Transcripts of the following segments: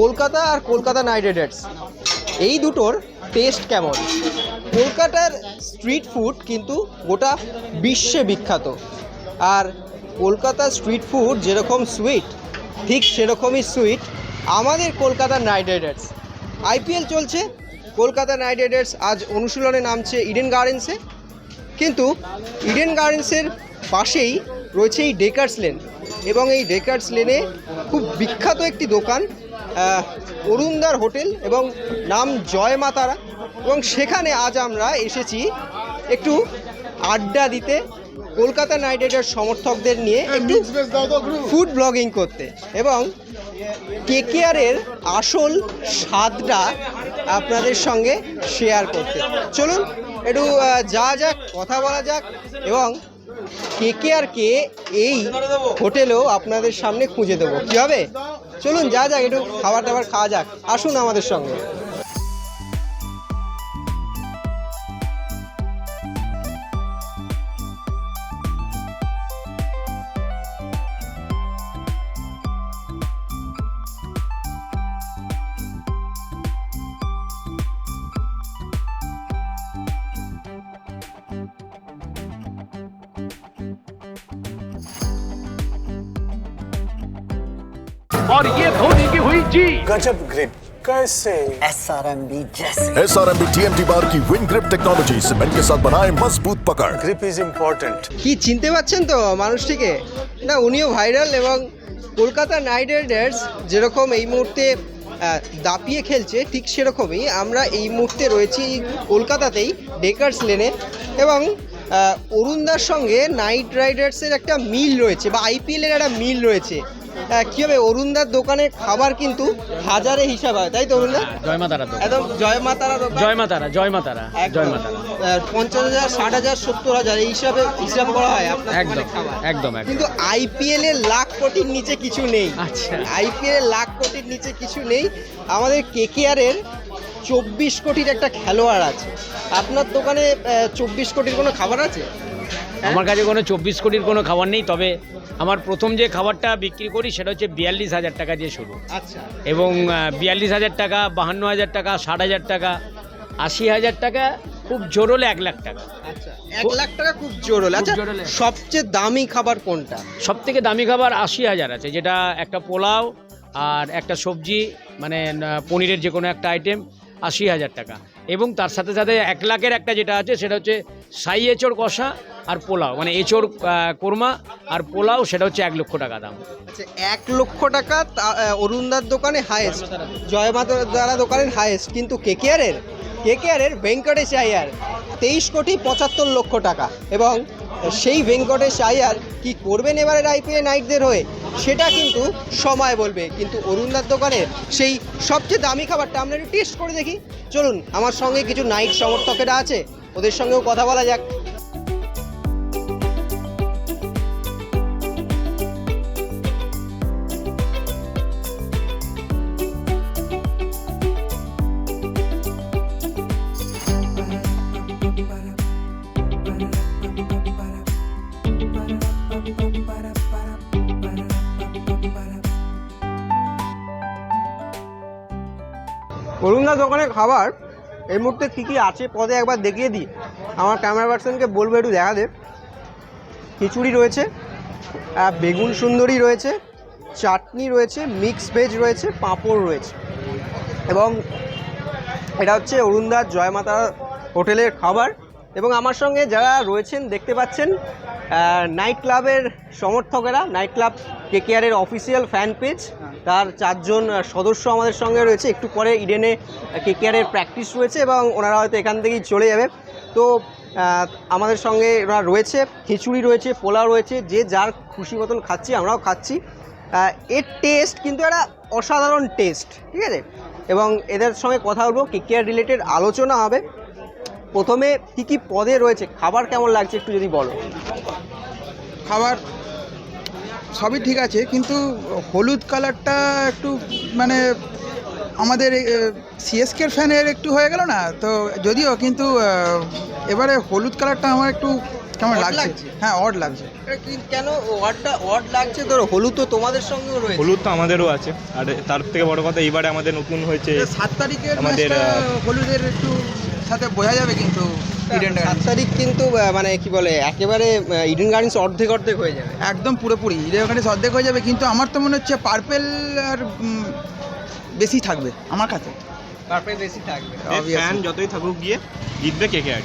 কলকাতা আর Kolkata night Riders এই দুটোর টেস্ট কেমন? কলকাতার স্ট্রিট ফুড কিন্তু গোটা বিশ্বে বিখ্যাত। আর কলকাতার স্ট্রিট ফুড যেরকম সুইট ঠিক সেরকমই সুইট আমাদের কলকাতার নাইট রাইডার্স আইপিএল চলছে, কলকাতা নাইট রাইডার্স আজ অনুশীলনে নামছে ইডেন গার্ডেন্সে কিন্তু ইডেন গার্ডেন্সের পাশেই রয়েছে এই ডেকার্স লেন এবং এই ডেকার্স লেনে খুব বিখ্যাত একটি দোকান অরুণদার হোটেল এবং নাম জয় মাতারা এবং সেখানে আজ আমরা এসেছি একটু আড্ডা দিতে কলকাতা নাইট রাইডার্স সমর্থকদের নিয়ে একটু ফুড ব্লগিং করতে। এবং কেকেআরের আসল স্বাদটা আপনাদের সঙ্গে শেয়ার করতে। চলুন একটু যা যাক কথা বলা যাক এবং কেকেআরকে এই হোটেলেও আপনাদের সামনে খুঁজে দেবো। কী হবে? চলুন, যা যাক, একটু খাবার দাবার খাওয়া যাক। আসুন আমাদের সঙ্গে। जी गजब ग्रिप कैसे एस आर एम बी जैसे S R M B T M T बार की विन ग्रिप टेक्नोलॉजी सीमेंट के साथ बनाए मजबूत पकड़ ग्रिप इज इम्पोर्टेंट কি চিনতে পারছেন তো মানুষটিকে না উনিও ভাইরাল এবং কলকাতা নাইট রাইডার্স যেরকম এই মুহূর্তে আহ, দাপিয়ে খেলছে ঠিক সেরকমই আমরা এই মুহূর্তে রয়েছি কলকাতাতেই ডেকার্স লেনে এবং আহ, অরুণদার সঙ্গে নাইট রাইডার্সের একটা মিল রয়েছে বা আইপিএলের একটা মিল রয়েছে আহ, কি হবে? অরুণদার দোকানে খাবার কিন্তু হাজারে হিসাব হয় তাই তো অরুণদা? জয় মাতারা একদম জয় মাতারা জয় মাতারা জয় মাতারা জয় মাতারা পঞ্চাশ হাজার ষাট হাজার সত্তর হাজার এই হিসাবে হিসাব করা হয় আপনার একদম একদম কিন্তু আইপিএল এর লাখ কোটির নিচে কিছু নেই। আচ্ছা। আইপিএল এর লাখ কোটির নিচে কিছু নেই। আমাদের কেকেআর এর চব্বিশ কোটির একটা খেলোয়াড় আছে। আপনার দোকানে চব্বিশ কোটির কোনো খাবার আছে? আমার কাছে কোনো চব্বিশ কোটির কোনো খাবার নেই তবে আমার প্রথম যে খাবারটা বিক্রি করি সেটা হচ্ছে বিয়াল্লিশ হাজার টাকা দিয়ে শুরু। আচ্ছা। এবং বিয়াল্লিশ হাজার টাকা বাহান্ন হাজার টাকা ষাট হাজার টাকা আশি হাজার টাকা খুব জোর হলে এক লাখ টাকা। আচ্ছা এক লাখ টাকা খুব জোর হলো। আচ্ছা। সবচেয়ে দামি খাবার কোনটা? সব থেকে দামি খাবার আশি হাজার আছে যেটা একটা পোলাও আর একটা সবজি মানে পনিরের যে কোনো একটা আইটেম আশি হাজার টাকা। এবং তার সাথে সাথে এক লাখের একটা যেটা আছে সেটা হচ্ছে সাই এঁচড় কষা আর পোলাও মানে এঁচড় কোরমা আর পোলাও, সেটা হচ্ছে এক লক্ষ টাকা দাম। আচ্ছা এক লক্ষ টাকা অরুণদার দোকানে হায়েস্ট জয় মাতারা দোকানের হায়েস্ট কিন্তু কেকেআর এর কেকেআর এর ভেঙ্কটেশ আয়ার তেইশ কোটি পঁচাত্তর লক্ষ টাকা। এবং সেই ভেঙ্কটেশ আয়ার কি করবেন এবারের আইপিএ নাইটদের হয়ে? সেটা কিন্তু সময় বলবে, কিন্তু অরুণদার দোকানের সেই সবচেয়ে দামি খাবারটা আমরা একটু টেস্ট করে দেখি। চলুন, আমার সঙ্গে কিছু নাইট সমর্থকেরা আছে, ওদের সঙ্গেও কথা বলা যাক। অরুণদার দোকানের খাবার, এই মুহূর্তে কী কী আছে পদে একবার দেখিয়ে দিই। আমার ক্যামেরা পার্সনকে বলব একটু দেখা দে খিচুড়ি রয়েছে বেগুন সুন্দরী রয়েছে, চাটনি রয়েছে মিক্স ভেজ রয়েছে, পাঁপড় রয়েছে। এবং এটা হচ্ছে অরুণদার জয়মাতা হোটেলের খাবার। এবং আমার সঙ্গে যারা রয়েছেন, দেখতে পাচ্ছেন নাইট ক্লাবের সমর্থকেরা নাইট ক্লাব কেকেআরের অফিসিয়াল ফ্যান পেজ তার চারজন সদস্য আমাদের সঙ্গে রয়েছে। একটু পরে ইডেনে কেকেআরের প্র্যাকটিস রয়েছে এবং ওনারা হয়তো এখান থেকেই চলে যাবে। তো আমাদের সঙ্গে ওরা রয়েছে, খিচুড়ি রয়েছে, পোলাও রয়েছে, যে যার খুশি মতন খাচ্ছি, আমরাও খাচ্ছি। এর টেস্ট কিন্তু একটা অসাধারণ টেস্ট ঠিক আছে? এবং এদের সঙ্গে কথা বলব কেকেআর রিলেটেড আলোচনা হবে। প্রথমে কি কি পদে রয়েছে, খাবার কেমন লাগছে একটু যদি বলো। খাবার সবই ঠিক আছে কিন্তু হলুদ কালারটা একটু মানে আমাদের সিএসকের ফ্যানের একটু হয়ে গেল না? তো যদিও কিন্তু এবারে হলুদ কালারটা আমার একটু কেমন লাগছে? হ্যাঁ অড লাগছে। কেন ওয়ার্ডটা অড লাগছে? ধরো হলুদ তো তোমাদের সঙ্গেও রয়েছে। হলুদ তো আমাদেরও আছে। আর তার থেকে বড় কথা এইবারে আমাদের নতুন হয়েছে সাত তারিখের আমাদের, হলুদের একটু সাথে বোঝা যাবে কিন্তু। সাত। তারিখ কিন্তু মানে কি বলে একেবারে ইডেন গার্ডেন্স অর্ধেক অর্ধেক হয়ে যাবে। একদম পুরোপুরি। ইডেন গার্ডেন্স অর্ধেক হয়ে যাবে কিন্তু আমার তো মনে হচ্ছে পার্পেল আর বেশি থাকবে আমার কাছে। পারফেক্ট বেশি থাকবে। ফ্যান যতই থাকুক গিয়ে জিতবে কে কে আর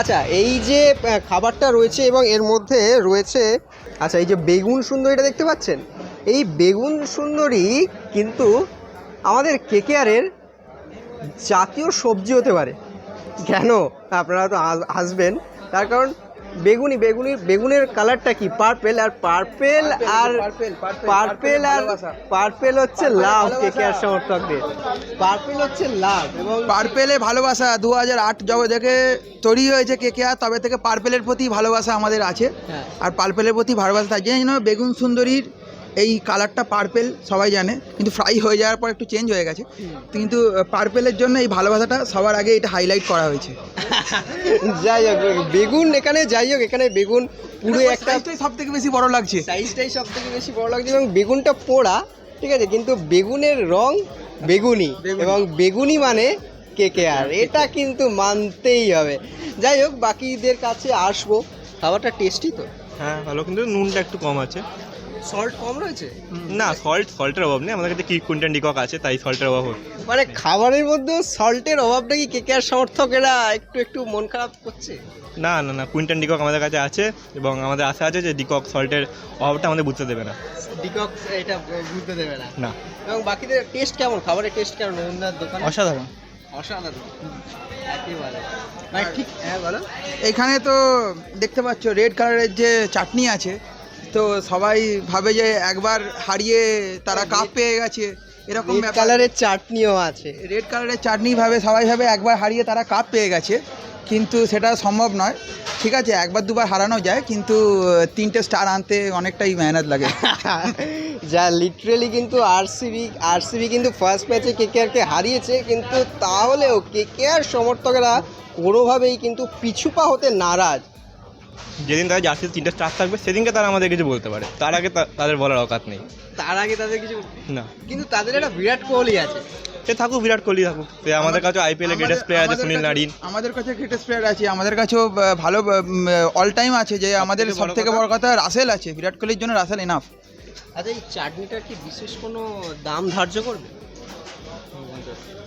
আচ্ছা এই যে খাবারটা রয়েছে এবং এর মধ্যে রয়েছে আচ্ছা এই যে বেগুন সুন্দরীটা দেখতে পাচ্ছেন? এই বেগুন সুন্দরী কিন্তু আমাদের কেকেআরের জাতীয় সবজি হতে পারে। কেন আপনারা তো হাসবেন তার কারণ বেগুনি বেগুনি বেগুনের কালারটা কি পার্পেল আর পার্পেল আর পার্পেল আর। পার্পেল হচ্ছে লাভ ভালোবাসা। কেকেআর সমর্থকদের পার্পেল হচ্ছে লাভ এবং পার্পেলে ভালোবাসা দু হাজার আট যবে থেকে তৈরি হয়েছে কে কে আর তবে থেকে পার্পেলের প্রতি ভালোবাসা আমাদের আছে হ্যাঁ। আর পার্পেলের প্রতি ভালোবাসা থাকে জন্য বেগুন সুন্দরীর এই কালারটা পার্পেল সবাই জানে কিন্তু ফ্রাই হয়ে যাওয়ার পর একটু চেঞ্জ হয়ে গেছে। কিন্তু পার্পেলের জন্য এই ভালোবাসাটা সবার আগে এটা হাইলাইট করা হয়েছে। যাই হোক বেগুন এখানে যাই হোক এখানে বেগুন পুরো একটা সব থেকে বেশি বড় লাগছে। সাইজটাই সব থেকে বেশি বড় লাগছে এবং বেগুনটা পোড়া ঠিক আছে? কিন্তু বেগুনের রং বেগুনি। এবং বেগুনি মানে কেকে আর এটা কিন্তু মানতেই হবে। যাই হোক বাকিদের কাছে আসব। খাবারটা টেস্টি তো। হ্যাঁ ভালো। কিন্তু নুনটা একটু কম আছে। সল্ট কম রয়েছে? না সল্ট সল্টের অভাব নেই। আমাদের কাছে কি কুইন্টাল ডিকক আছে তাই সল্টের অভাব মানে খাবারের মধ্যেও সল্টের অভাবটা কি কেকে আর সমর্থকেরা একটু একটু মন খারাপ করছে? না না না কুইন্টাল ডিকক আমাদের কাছে আছে এবং আমাদের আশা আছে যে ডিকক সল্টের অভাবটা আমাদের বুঝতে দেবে না। ডিকক এটা বুঝতে দেবে না। না। এবং বাকিদের টেস্ট কেমন? খাবারের টেস্ট কেমন? ওনার দোকানে? অসাধারণ। অসাধারণ। একেবারে। মানে ঠিক হ্যাঁ বলো। এখানে তো দেখতে পাচ্ছ রেড কালারের যে চাটনি আছে তো সবাই ভাবে যে একবার হারিয়ে তারা কাপ পেয়ে গেছে এরকম কালারের চাটনিও আছে। রেড কালারের চাটনি ভাবে সবাই ভাবে একবার হারিয়ে তারা কাপ পেয়ে গেছে কিন্তু সেটা সম্ভব নয়। ঠিক আছে একবার দুবার হারানো যায় কিন্তু তিনটে স্টার আনতে অনেকটাই মেহনত লাগে। যা লিটারেলি কিন্তু আরসিবি আরসিবি কিন্তু ফার্স্ট ম্যাচে কেকেআরকে হারিয়েছে কিন্তু তাহলেও কেকেআর সমর্থকেরা কোনোভাবেই কিন্তু পিছুপা হতে নারাজ। যেদিন তাদের জার্সির তিনটে স্টার থাকবে সেদিনকে তারা আমাদের কিছু বলতে পারে। তার আগে তা- তাদের বলার অকাত নেই। তার আগে তাদের কিছু না। কিন্তু তাদের একটা বিরাট কোহলি আছে। সে থাকুক বিরাট কোহলি থাকুক। সে আমাদের কাছে আইপিএল এর গ্রেটেস্ট প্লেয়ার আছে সুনীল নারিন। আমাদের কাছে গ্রেটেস্ট প্লেয়ার আছে। আমাদের কাছেও ভালো অল টাইম আছে যে আমাদের সব থেকে বড় কথা রাসেল আছে। বিরাট কোহলির জন্য রাসেল এনাফ আচ্ছা এই চাটনিটার কি বিশেষ কোনো দাম ধার্য করবে?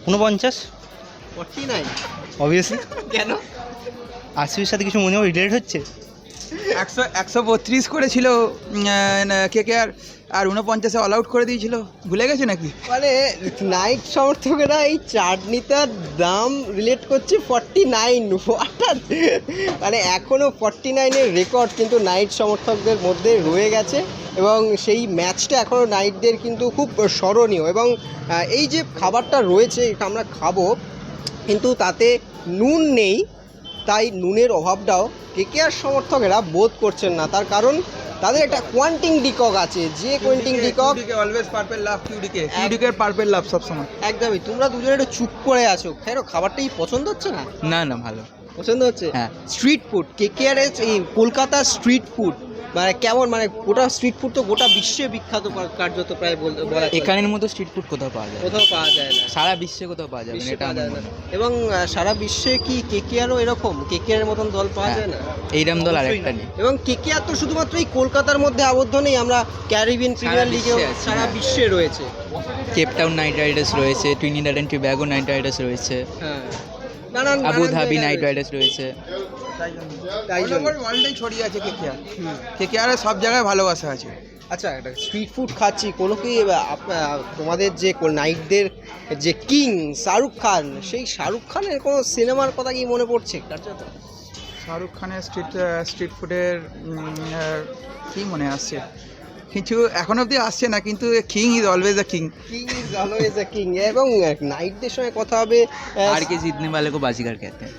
ঊনপঞ্চাশ ফর্টি নাইন। অবভিয়াসলি কেন? আশির সাথে কিছু মনে হয় রিলেট হচ্ছে? একশো একশো বত্রিশ করেছিল কে কে আর আর উনপঞ্চাশে অল আউট করে দিয়েছিল। ভুলে গেছে নাকি? মানে নাইট সমর্থকেরা এই চাটনিটার দাম রিলেট করছে ফর্টি নাইন মানে এখনও ফর্টি নাইনের রেকর্ড কিন্তু নাইট সমর্থকদের মধ্যে রয়ে গেছে এবং সেই ম্যাচটা এখনও নাইটদের কিন্তু খুব স্মরণীয় এবং এই যে খাবারটা রয়েছে এটা আমরা খাব কিন্তু তাতে নুন নেই। তাই নুনের অভাবটাও কেকেআর সমর্থকেরা বোধ করছেন না। তার কারণ তাদের একটা কোয়ান্টিং ডিকক আছে যে Quinton de Kock always purple love কিউডিকে কিউডিকের পারপেল লাভ সবসময়। একদমই তোমরা দুজনে একটু চুপ করে আছো। খেরো খাবারটাই পছন্দ হচ্ছে না? না না ভালো। পছন্দ হচ্ছে? হ্যাঁ। স্ট্রিট ফুড কে কে আর এই কলকাতার স্ট্রিট ফুড মানে কেমন মানে গোটা স্ট্রিট ফুড তো গোটা বিশ্বে বিখ্যাত কার্যত প্রায় বল-। এখানের মতো স্ট্রিট ফুড কোথাও পাওয়া যায় কোথাও পাওয়া যায় না সারা বিশ্বে কোথাও পাওয়া না এটা যায় না মনে হয়। এবং সারা বিশ্বে কি কে কে আরও এরকম কে কে আর মতন দল পাওয়া হ্যাঁ। যায় না এইরকম দল আরেকটা না। নেই এবং কে কে তো শুধুমাত্র এই কলকাতার মধ্যে আবদ্ধ নেই আমরা ক্যারিবিয়ান প্রিমিয়ার লিগেও সারা হ্যাঁ। বিশ্বে রয়েছে কেপটাউন নাইট রাইডার্স রয়েছে Trinidad and Tobago night riders রয়েছে হ্যাঁ নানান আবু নানান ধাবি জায়গায় নাইট রাইডার্স রয়েছে তাই জন্য। ওয়ার্ল্ডেই ছড়িয়ে আছে কে কে আর কে কে আর সব জায়গায় ভালোবাসা আছে আচ্ছা একটা স্ট্রিট ফুড খাচ্ছি কোনো কি আহ, আপ- আহ, তোমাদের যে নাইটদের যে কিং শাহরুখ খান সেই শাহরুখ খানের কোনো সিনেমার কথা কি মনে পড়ছে কার্যত শাহরুখ খানের স্ট্রিট স্ট্রিট ফুডের কি মনে আসছে কিছু এখন অবধি আসছে না কিন্তু king is always a king king is always a king এবং নাইটদের সঙ্গে কথা হবে আহ, আর কে জিতনে वाले को बाजीगर कहते हैं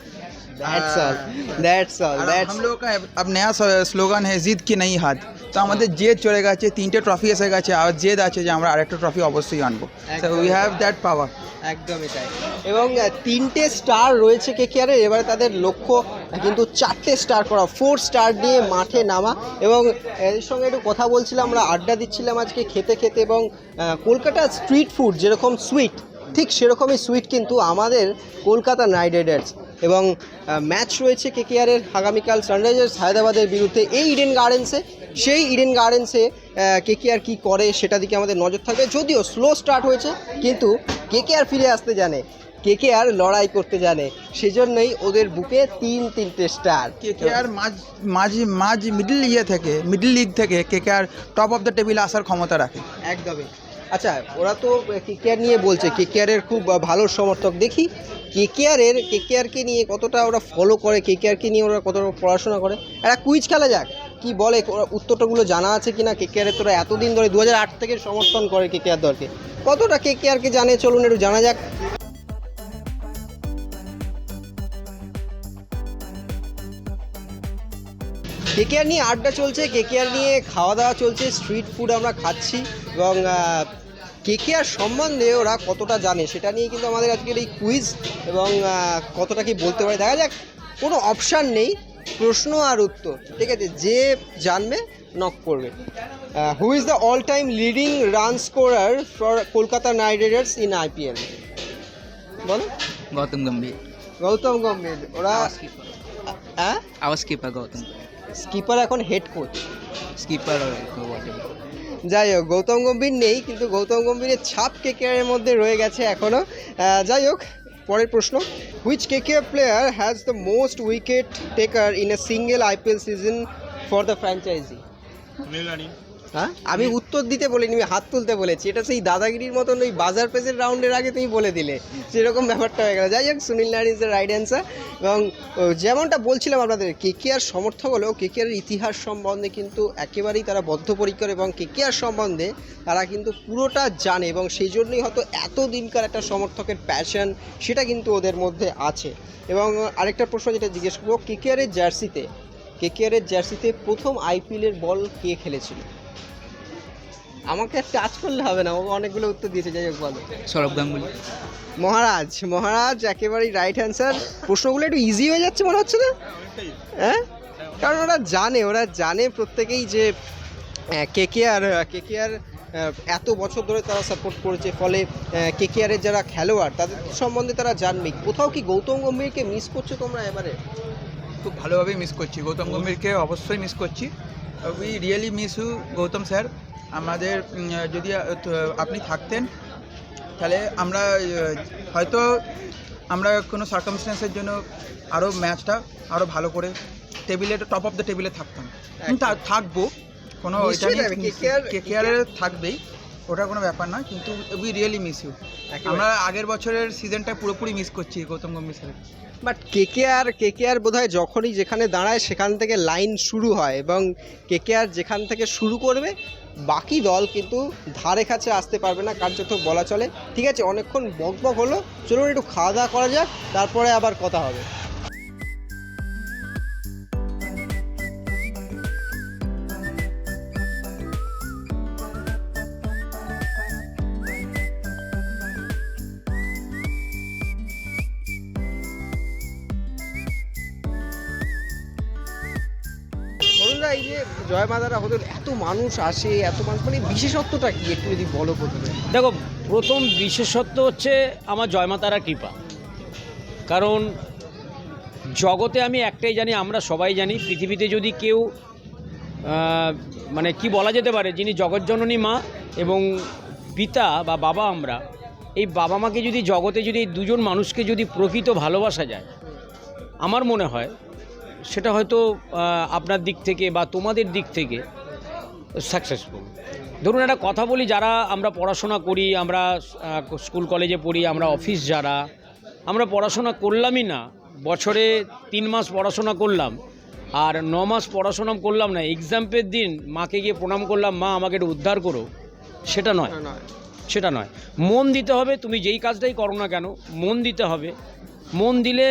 that's all that's all R that's हम लोगों का अब नया স্লোগান है জিদ কি नहीं হাত তো আমাদের জেদ চলে গেছে তিনটে ট্রফি এসে গেছে আর জেদ আছে যে আমরা আরেকটা ট্রফি অবশ্যই আনবো উই হ্যাভ দ্যাট পাওয়ার একদমই তাই এবং আহ, তিনটে স্টার রয়েছে কে কে এবারে তাদের লক্ষ্য আহ, কিন্তু চারটে স্টার করা ফোর স্টার নিয়ে মাঠে নামা এবং এর সঙ্গে একটু কথা বলছিলাম আমরা আড্ডা দিচ্ছিলাম আজকে খেতে খেতে এবং আহ, কলকাতার স্ট্রিট ফুড যেরকম সুইট ঠিক সেরকমই সুইট কিন্তু আমাদের কলকাতা নাইট রাইডার্স এবং ম্যাচ রয়েছে কে কেআরের আগামীকাল সানরাইজার্স হায়দ্রাবাদের বিরুদ্ধে। এই ইডেন গার্ডেন্সে সেই ইডেন গার্ডেন্সে কে কে আর কী করে সেটা দিকে আমাদের নজর থাকবে। যদিও স্লো স্টার্ট হয়েছে কিন্তু কে কে আর ফিরে আসতে জানে। কে কে আর লড়াই করতে জানে। সেজন্যই ওদের বুকে তিন তিনটে স্টার কে কে আর মাঝ মাঝ মাঝ মিডল ইয়ে থেকে মিডল লিগ থেকে K K R top of the table আসার ক্ষমতা রাখে। একদমই। আচ্ছা ওরা তো কে কে আর নিয়ে বলছে? কে কে আরের খুব ভালো সমর্থক। দেখি কে কে আরের কে কে আরকে নিয়ে কতটা ওরা ফলো করে, কে কে আরকে নিয়ে ওরা কতটা পড়াশোনা করে? একটা কুইজ খেলা যাক, কি বলে, ওরা উত্তরটাগুলো জানা আছে কে কে আরের তোরা এতদিন ধরে দু থেকে সমর্থন করে কে কে আর দলকে। কতটা কে কে আরকে জানে? চলুন একটু জানা যাক। কেকেআর নিয়ে আড্ডা চলছে কেকেআর নিয়ে খাওয়া দাওয়া চলছে স্ট্রিট ফুড আমরা খাচ্ছি এবং কেকেআর সম্বন্ধে ওরা কতটা জানে সেটা নিয়ে কিন্তু আমাদের আজকের এই কুইজ এবং কতটা কি বলতে পারে। দেখা যাক কোনো অপশান নেই প্রশ্ন আর উত্তর ঠিক আছে? যে জানবে নক করবে। Who is the all time leading run scorer for Kolkata Knight Riders in IPL বলো। গৌতম গম্ভীর। গৌতম গম্ভীর ওরা হ্যাঁ? আওয়াজ স্কিপার গৌতম? স্কিপার এখন হেড কোচ স্কিপার যাই হোক গৌতম গম্ভীর নেই কিন্তু গৌতম গম্ভীরের ছাপ কেকেআরের মধ্যে রয়ে গেছে এখনও যাই হোক পরের প্রশ্ন। Which KKR player has the most wicket taker in a single IPL season for the franchise হ্যাঁ? আমি উত্তর দিতে বলিনি আমি হাত তুলতে বলেছি। এটা সেই দাদাগিরির মতন ওই বাজার পেজের রাউন্ডের আগে তুমি বলে দিলে। সেরকম ব্যাপারটা হয়ে গেল। যাই হোক Sunil Narine is the right answer এবং যেমনটা বলছিলাম আপনাদের কে কে আর সমর্থক হলেও কেকেআর ইতিহাস সম্বন্ধে কিন্তু একেবারেই তারা বদ্ধপরিকর এবং কে কে আর সম্বন্ধে তারা কিন্তু পুরোটা জানে এবং সেই জন্যই হয়তো এত দিনকার একটা সমর্থকের প্যাশন সেটা কিন্তু ওদের মধ্যে আছে। এবং আরেকটা প্রশ্ন যেটা জিজ্ঞেস করব কেকেআরের জার্সিতে কেকেআরের জার্সিতে প্রথম আইপিএলের বল কে খেলেছিল? আমাকে টাচ করলে হবে না ও অনেকগুলো উত্তর দিয়েছে যাই হোক বলো। সৌরভ গাঙ্গুলি। মহারাজ মহারাজ একেবারেই রাইট অ্যান্সার প্রশ্নগুলো একটু ইজি হয়ে যাচ্ছে মনে হচ্ছে না? হ্যাঁ? কারণ ওরা জানে ওরা জানে প্রত্যেকেই যে কে কে আর কে কে আর এত বছর ধরে তারা সাপোর্ট করেছে ফলে কে কে আরের যারা খেলোয়াড় তাদের সম্বন্ধে তারা জানবেই কোথাও কি গৌতম গম্ভীরকে মিস করছ তোমরা এবারে? খুব ভালোভাবেই মিস করছি। গৌতম গম্ভীরকে অবশ্যই মিস করছি। We really miss you Gautam sir আমাদের যদি আপনি থাকতেন তাহলে আমরা হয়তো আমরা কোনো সার্কামস্টেন্সের জন্য আরও ম্যাচটা আরও ভালো করে টেবিলে টপ অফ দ্য টেবিলে থাকতাম। কিন্তু থাকব কোনো ওইটা নিশ্চয়ই নিয়ে থাকবে, KKR কে কেয়ারের থাকবেই ওটা কোনো ব্যাপার না কিন্তু উই রিয়েলি মিস ইউ আমরা আগের বছরের সিজনটা পুরোপুরি মিস করছি গৌতম গম্ভীর স্যারের but K K R K K আর বোধহয় যখনই যেখানে দাঁড়ায় সেখান থেকে লাইন শুরু হয় এবং কে কে আর যেখান থেকে শুরু করবে বাকি দল কিন্তু ধারে কাছে আসতে পারবে না, কার্যত বলা চলে। ঠিক আছে, অনেকক্ষণ বক বক হলো। চলুন একটু খাওয়া দাওয়া করা যাক, তারপরে আবার কথা হবে। জয় মাদারা হতো এত মানুষ আসে, এত মানুষ মানে বিশেষত্বটা কি? একটু যদি বলো প্রথমে। দেখো, প্রথম বিশেষত্ব হচ্ছে আমার জয়মাতারা কৃপা। কারণ জগতে আমি একটাই জানি, আমরা সবাই জানি, পৃথিবীতে যদি কেউ মানে কি বলা যেতে পারে, যিনি জগৎজননী মা এবং পিতা বা বাবা আমরা, এই বাবা মাকে যদি জগতে যদি এই দুজন মানুষকে যদি প্রকৃত ভালোবাসা যায়, আমার মনে হয় সেটা হয়তো আপনার দিক থেকে বা তোমাদের দিক থেকে সাকসেসফুল ধরুন একটা কথা বলি যারা আমরা পড়াশোনা করি আমরা স্কুল কলেজে পড়ি আমরা অফিস যারা আমরা পড়াশোনা করলামই না। বছরে তিন মাস পড়াশোনা করলাম আর ন মাস পড়াশোনা করলাম না। এক্সাম্পের দিন মাকে গিয়ে প্রণাম করলাম মা আমাকে একটু উদ্ধার করো। সেটা নয়। সেটা নয়। মন দিতে হবে তুমি যেই কাজটাই করো না কেন মন দিতে হবে। মন দিলে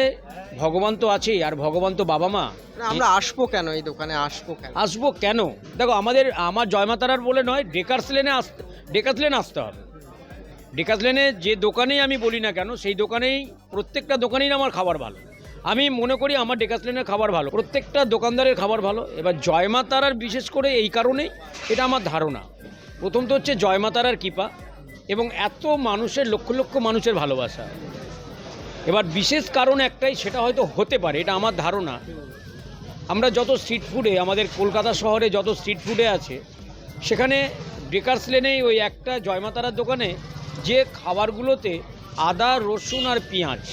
ভগবান তো আছেই আর ভগবান তো বাবা মা। না, আমরা আসব কেন এই দোকানে? আসব কেন? আসব কেন? দেখো আমাদের আমার জয়মাতারার বলে নয় ডেকার্স লেনে আসতে ডেকার্স লেনে আসতে হবে। ডেকার্স লেনে যে দোকানেই আমি বলি না কেন সেই দোকানেই প্রত্যেকটা দোকানেই আমার খাবার ভালো। আমি মনে করি আমার ডেকার্স লেনের খাবার ভালো প্রত্যেকটা দোকানদারের খাবার ভালো। এবার জয়মাতারার বিশেষ করে এই কারণেই এটা আমার ধারণা। প্রথম তো হচ্ছে জয়মাতারার কৃপা এবং এত মানুষের লক্ষ লক্ষ মানুষের ভালোবাসা। এবার বিশেষ কারণ একটাই, সেটা হয়তো হতে পারে, এটা আমার ধারণা। আমরা যত স্ট্রিট ফুডে আমাদের কলকাতা শহরে যত স্ট্রিট ফুডে আছে, সেখানে বেকার্স লেনেই ওই একটা জয়মাতারার দোকানে যে খাবারগুলোতে আদা, রসুন আর পেঁয়াজ,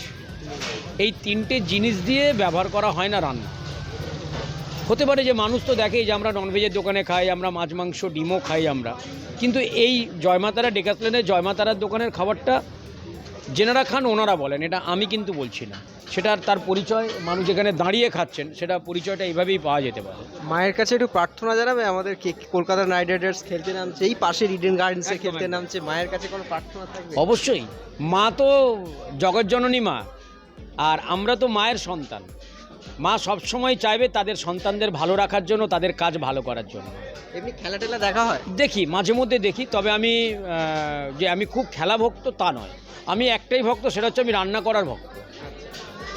এই তিনটে জিনিস দিয়ে ব্যবহার করা হয় না রান্না। হতে পারে যে মানুষ তো দেখেই যে আমরা ননভেজের দোকানে খাই, আমরা মাছ, মাংস, ডিমও খাই আমরা, কিন্তু এই জয়মাতারা ডেকাস লেনে জয়মাতারার দোকানের খাবারটা যেনারা খান ওনারা বলেন এটা আমি কিন্তু বলছি না। সেটার তার পরিচয় মানুষ যেখানে দাঁড়িয়ে খাচ্ছেন সেটা পরিচয়টা এইভাবেই পাওয়া যেতে পারে। মায়ের কাছে একটু প্রার্থনা জানাবে আমাদের কে কলকাতা নাইট রাইডার্স খেলতে নামছে এই পাশের ইডেন গার্ডেন্সে খেলতে নামছে মায়ের কাছে কোনো প্রার্থনা থাকবে? অবশ্যই। মা তো জগৎজননী মা আর আমরা তো মায়ের সন্তান। মা সবসময় চাইবে তাদের সন্তানদের ভালো রাখার জন্য তাদের কাজ ভালো করার জন্য। এমনি খেলা টেলা দেখা হয়? দেখি মাঝে মধ্যে দেখি তবে আমি যে আমি খুব খেলা ভক্ত তা নয়। আমি একটাই ভক্ত সেটা হচ্ছে আমি রান্না করার ভক্ত।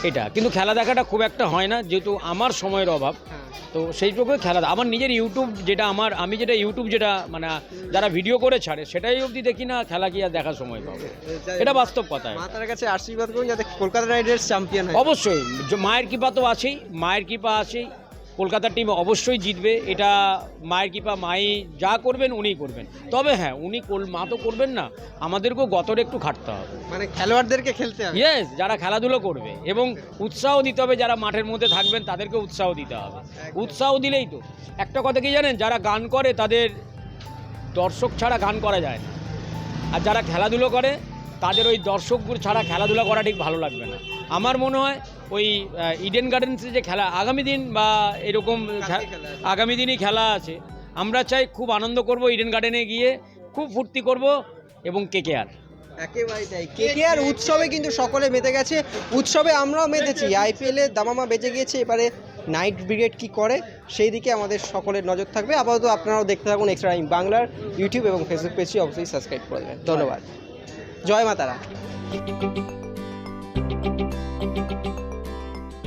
এটা। কিন্তু খেলা দেখাটা খুব একটা হয় না যেহেতু আমার সময়ের অভাব। হ্যাঁ। তো সেই টুকু খেলা আমার নিজের ইউটিউব যেটা আমার আমি যেটা ইউটিউব যেটা মানে যারা ভিডিও করে ছাড়ে সেটাই অবধি দেখি না খেলা কি আর দেখার সময় পাবো। এটা বাস্তব কথা কাছে আশীর্বাদ করুন যাতে কলকাতা রাইডার্স চ্যাম্পিয়ন অবশ্যই। মায়ের কৃপা তো আছেই মায়ের কৃপা আছেই। কলকাতার টিম অবশ্যই জিতবে। এটা মায়ের কৃপা মাই যা করবেন উনিই করবেন। তবে হ্যাঁ উনি মা তো করবেন না। আমাদেরকেও গতরে একটু খাটতে হবে। মানে খেলোয়াড়দেরকে খেলতে হবে। ইয়েস যারা খেলাধুলো করবে এবং উৎসাহ দিতে হবে যারা মাঠের মধ্যে থাকবেন তাদেরকে উৎসাহ দিতে হবে। উৎসাহ দিলেই তো। একটা কথা কি জানেন? যারা গান করে তাদের দর্শক ছাড়া গান করা যায় না। আর যারা খেলাধুলো করে তাদের ওই দর্শকগুলো ছাড়া খেলাধুলা করা ঠিক ভালো লাগবে না। আমার মনে হয় ওই ইডেন গার্ডেন্সে যে খেলা আগামী দিন বা এরকম খেলা আগামী দিনই খেলা আছে। আমরা চাই খুব আনন্দ করব ইডেন গার্ডেনে গিয়ে খুব ফুর্তি করব এবং কে কে আর একেবারে তাই। কে আর উৎসবে কিন্তু সকলে মেতে গেছে। উৎসবে আমরাও মেতেছি। আইপিএলে দামামা বেজে গিয়েছে এবারে নাইট ব্রিগেড কি করে সেই দিকে আমাদের সকলের নজর থাকবে। আপাতত আপনারাও দেখতে থাকুন এক্সট্রা টাইম বাংলার ইউটিউব এবং ফেসবুক পেজটি অবশ্যই সাবস্ক্রাইব করে দেবেন। ধন্যবাদ। জয় মাতারা